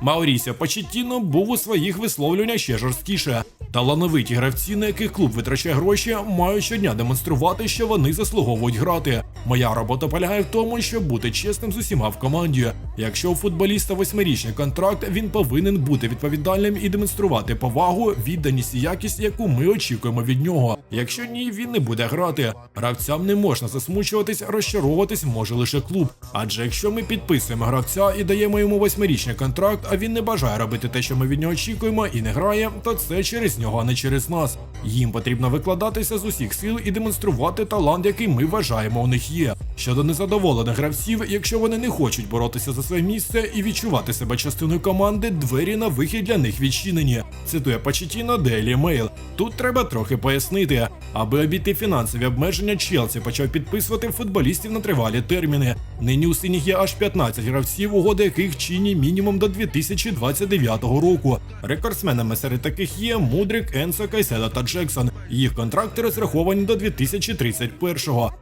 Маурісіо Почеттіно був у своїх висловлюваннях ще жорсткіше. Талановиті гравці, на яких клуб витрачає гроші, мають щодня демонструвати, що вони заслуговують грати. Моя робота полягає в тому, щоб бути чесним з усіма в команді. Якщо у футболіста восьмирічний контракт, він повинен бути відповідальним і демонструвати повагу, відданість і якість, яку ми очікуємо від нього. Якщо ні, він не буде грати. Гравцям не можна засмучуватись, розчаровуватись може лише клуб. Адже якщо ми підписуємо гравця і даємо йому восьмирічний контракт, а він не бажає робити те, що ми від нього очікуємо, і не грає, то це через нього, а не через нас. Їм потрібно викладатися з усіх сил і демонструвати талант, який ми вважаємо у них є. Щодо незадоволених гравців, якщо вони не хочуть боротися за своє місце і відчувати себе частиною команди, двері на вихід для них відчинені. Цитує Почетіно Daily Mail. Тут треба трохи пояснити. Аби обійти фінансові обмеження, Челсі почав підписувати футболістів на тривалі терміни. Нині у синіх є аж 15 гравців, угоди яких чинні мінімум до 2029 року. Рекордсменами серед таких є Мудрик, Енсо, Кайседо та Джексон. Їх контракти розраховані до 2031-го.